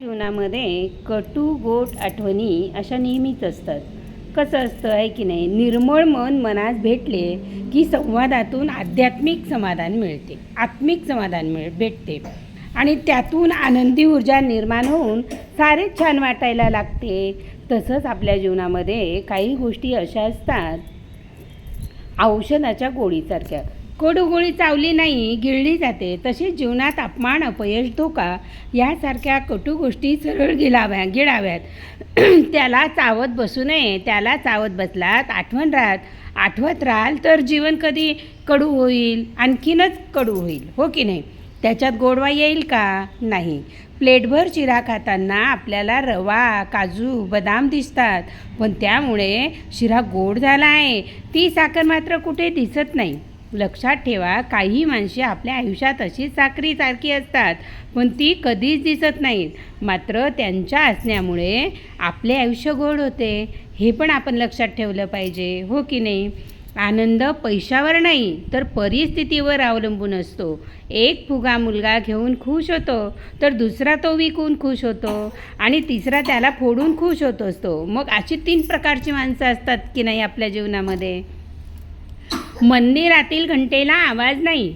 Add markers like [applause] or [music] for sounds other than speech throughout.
जीवनामध्ये कटू गोट आठवणी अशा नेहमीच असतात. कसं असतं आहे की नाही निर्मळ मन मनास भेटले की संवादातून आध्यात्मिक समाधान मिळते आत्मिक समाधान मिळ भेटते. आणि त्यातून आनंदी ऊर्जा निर्माण होऊन सारेच छान वाटायला लागते. तसंच आपल्या जीवनामध्ये काही गोष्टी अशा असतात औषधाच्या गोळीसारख्या. कोडूगोळी चावली नाही गिळली जाते. तसेच जीवनात अपमान अपयश धोका यासारख्या कटू गोष्टी सरळ गिलाव्या गिळाव्यात. [clears throat] त्याला चावत बसू नये त्याला चावत बसलात आठवण राहत आठवत राहाल तर जीवन कधी कडू होईल आणखीनच कडू होईल हो की नाही? त्याच्यात गोडवा येईल का? नाही. प्लेटभर चिरा खाताना आपल्याला रवा काजू बदाम दिसतात. पण त्यामुळे शिरा गोड झाला आहे. ती साखर मात्र कुठे दिसत नाही. लक्षात ठेवा काही माणसे आपल्या आयुष्यात अशी साखरीसारखी असतात पण ती कधीच दिसत नाहीत. मात्र त्यांच्या असण्यामुळे आपले आयुष्य गोड होते. हे पण आपण लक्षात ठेवलं पाहिजे हो की नाही? आनंद पैशावर नाही तर परिस्थितीवर अवलंबून असतो. एक फुगा मुलगा घेऊन खुश होतो तर दुसरा तो विकून खुश होतो आणि तिसरा त्याला फोडून खुश होत असतो. मग अशी तीन प्रकारची माणसं असतात की नाही आपल्या जीवनामध्ये? मंदिरातील घंटेला आवाज नाही.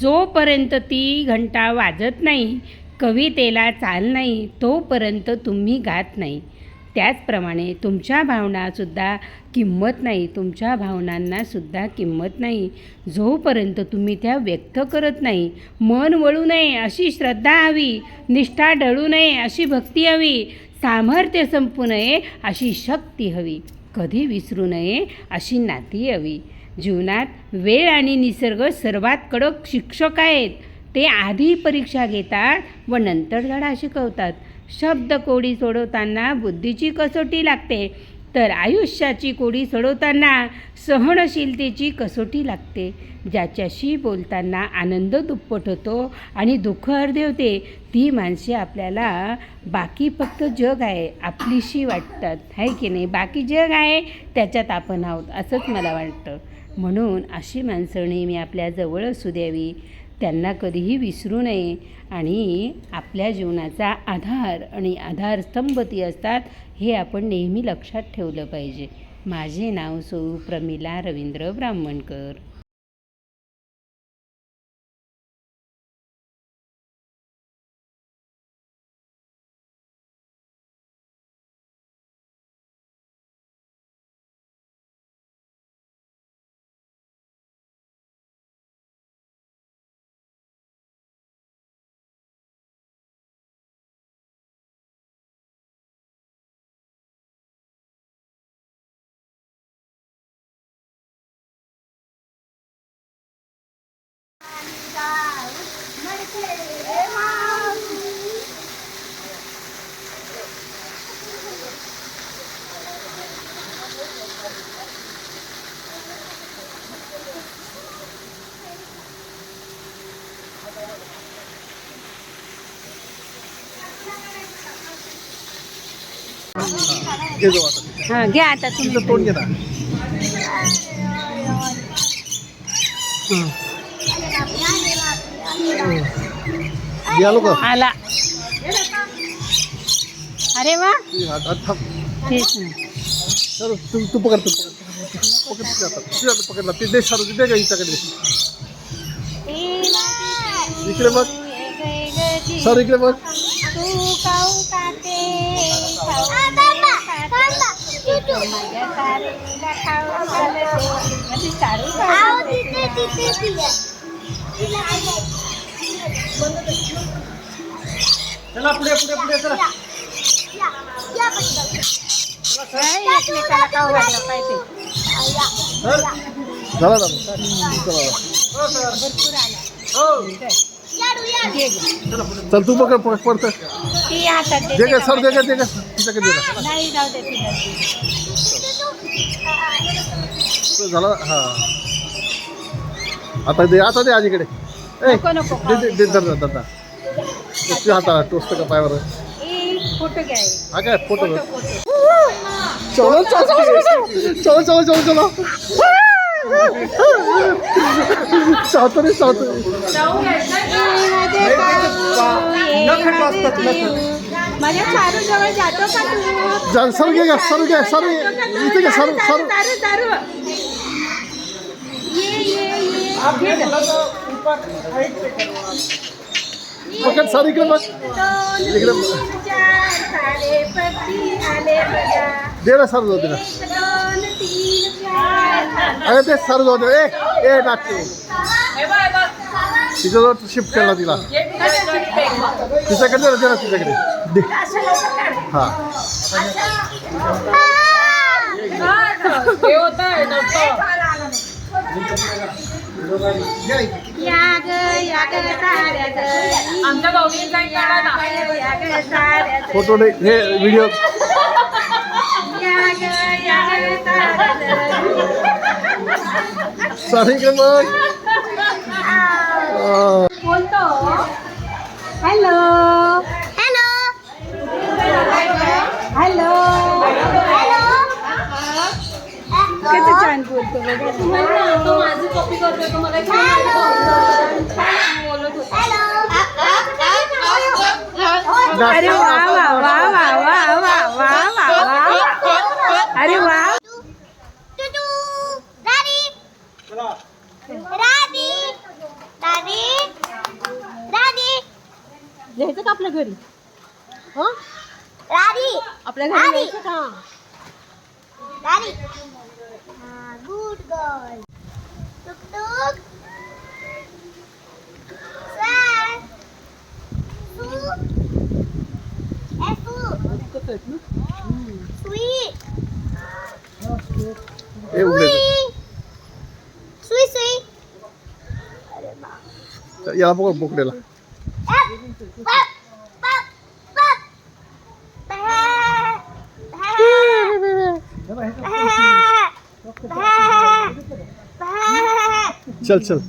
जोपर्यंत ती घंटा वाजत नाही कवितेला चाल नाही तोपर्यंत तुम्ही गात नाही. त्याचप्रमाणे तुमच्या भावनासुद्धा किंमत नाही. तुमच्या भावनांनासुद्धा किंमत नाही. जोपर्यंत तुम्ही त्या व्यक्त करत नाही मन वळू नये अशी श्रद्धा हवी निष्ठा ढळू नये अशी भक्ती हवी सामर्थ्य संपू नये अशी शक्ती हवी. कधी विसरू नये अशी नाती हवी. जीवनात वेळ आणि निसर्ग सर्वात कडक शिक्षक आहेत. ते आधी परीक्षा घेतात व नंतर धडा शिकवतात. शब्द कोडी सोडवताना बुद्धीची कसोटी लागते. तर आयुष्याची कोडी सोडवताना सहनशीलतेची कसोटी लागते. ज्याच्याशी बोलताना आनंद दुप्पट होतो आणि दुःख अर्धे होते. ती माणसे आपल्याला बाकी फक्त जग आहे आपलीशी वाटतात. आहे की नाही? बाकी जग आहे त्याच्यात आपण आहोत असंच मला वाटतं. म्हणून अशी माणसं नेहमी आपल्या जवळ असू द्यावी. त्यांना कधीही विसरू नये. आणि आपल्या जीवनाचा आधार आणि आधारस्तंभ ती असतात हे आपण नेहमी लक्षात ठेवलं पाहिजे. माझे नाव सौ प्रमिला रवींद्र ब्राह्मणकर. घे जाऊ आता हां घ्या आता तुझं तुम्ही तोंड घे ना आलो का आला. अरे वा. थांब. तेच ना. सर तू तू पकड तू पकड. पकड हातात. पकडला. ते दे सर दे का हिच्याकडे. इकडे बघ. सर इकडे बघ. चला पुढे पुढे पुढे चला एकमेकाला खाऊ घातलं पाहिजे सर झाला ना चला हो घे घे. चल तू पकड पकड पडतं ती हातात दे का सर दे? दे का तिच्याकडे दे नाही जाऊ दे तो झाला हा. आता दे आता दे आजीकडे. ए नको नको दे दे दे धर तुझ्या हाताला टोचतं का पायावर? फोटो घ्या. हा काय फोटो? चलो चलो चलो चलो चलो चलो. सावतरे सावतरे सर घे सर घे सर इथे घे सर सर पकड सर इकडे बघ इकडे दे ना सर दे ना अरे ते सर जाऊ दे ए ए टाकते तिचा जो शिफ्ट केला तिला. तिच्याकडे जरा तिच्याकडे. हा. फोटो हे video Sorry ka mag. Hello. Hello. Hello. Hello. Hello. Hello. कसं छान बोलतो तो माझी कॉपी करतो तो मला छान बोलत होता अरे वा न्यायचं का आपल्या घरी? आपल्या घरी राणी. का? याला बघ बोकड्याला. चल चल.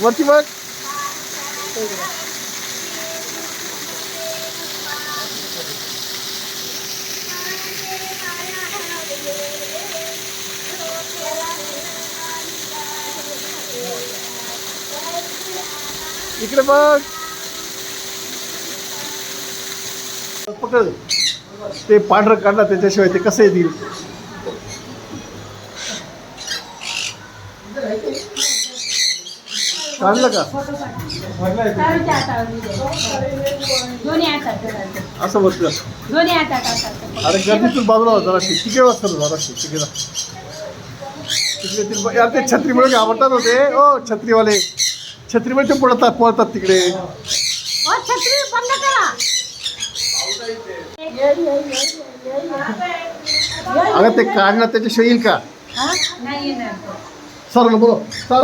वरती बघ. इकडे बघ. पकड ते पांढरं काढला त्याच्याशिवाय ते कसं येतील काढलं का. असं बसलं अरे गर्दीतून बाजूला होता जरा तिकडे वाजता जरा तिकडे तिकडे ती- यार ते छत्रीमुळे घाबरतात होते? ओ छत्रीवाले. छत्रीमुळे ते पडतात पळतात तिकडे. ओ छत्री बंद करा. अगं ते काढणं त्याच्याशिवाय येईल का सर बोल सर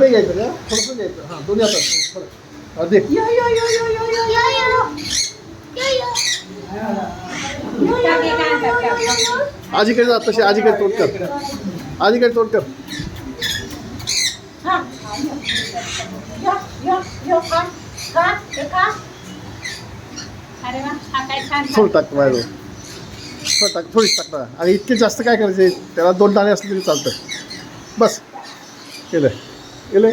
घ्यायचं घ्यायचं आजीकडे जात तशी आजीकडे तोडकर आजीकडे तोडकर ห้ามขายยกยกยกครับครับเด็กครับ अरे वा हा फुल टाक फुल टाक आणि इतके जास्त काय करायचे? त्याला दोन दाणे असले तरी चालतं. बस. केलं. केलं?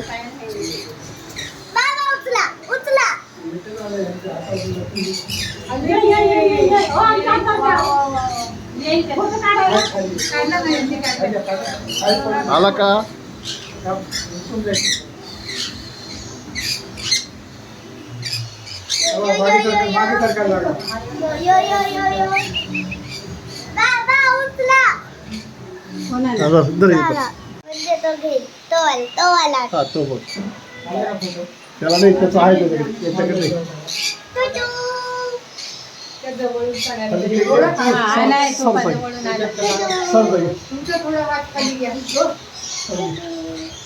आला का? मागे सरकार लागला हा तो बघ त्याला नाही त्याचं आहे तो त्याच्याकडे नाही. सर बाई. तुमचा थोडा हात खाली घ्या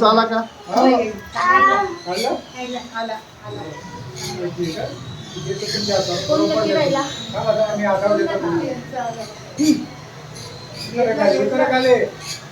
काढला का? आला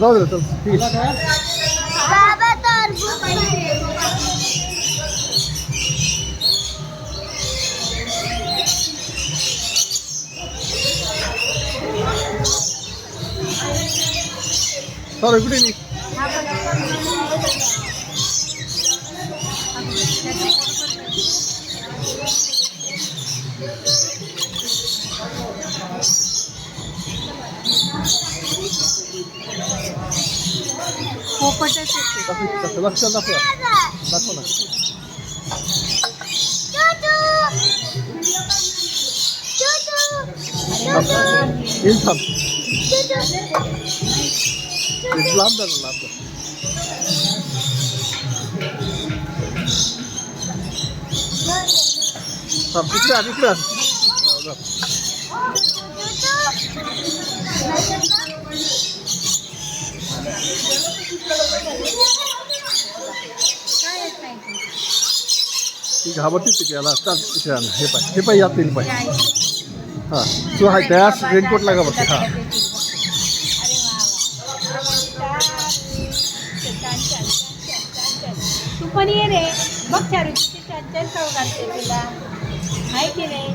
जाऊ दे चल ठीक सर इकडे ये. दाखव, दाखव, लक्ष दाखव दाखव ना येईल थांब हे जा. थांब इकडे आण इकडे आण हो, जा. ती घाबरतीच तिथे याला चाल तिथे आण हे पाय हे पाय यात येईल पाय हां तू हाय त्या रेनकोटला घाबरते हां पण ये रे. बघ चारू छान खाऊ घालते तुला. आहे की नाही.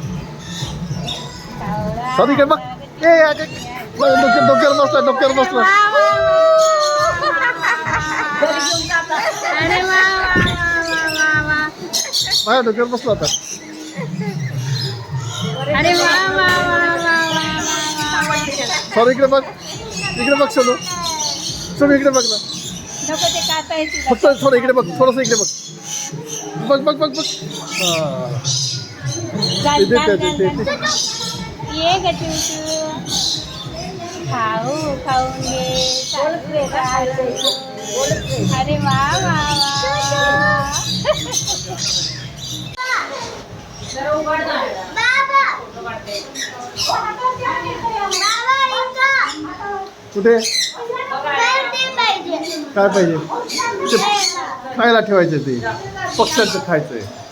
सॉरी काय बघ. ए अगं, डोक्यात डोक्यावर बसला डोक्यावर बसला. अरे वा वा. वा वा वा वा माझ्या डोक्यावर बसला आता अरे वा वा वा. सॉरी इकडे बघ. इकडे बघ सोनू. सोनू इकडे बघ ना. नको ते काता आहे तुला फक्त थोडं इकडे बघ थोडंसं इकडे बघ. बघ बघ बघ बघ. हां. ये ग खाऊ खाऊन घे. अरे वा कुठे? काय पाहिजे? खायला ठेवायचं ते. पक्ष्यांचं खायचं आहे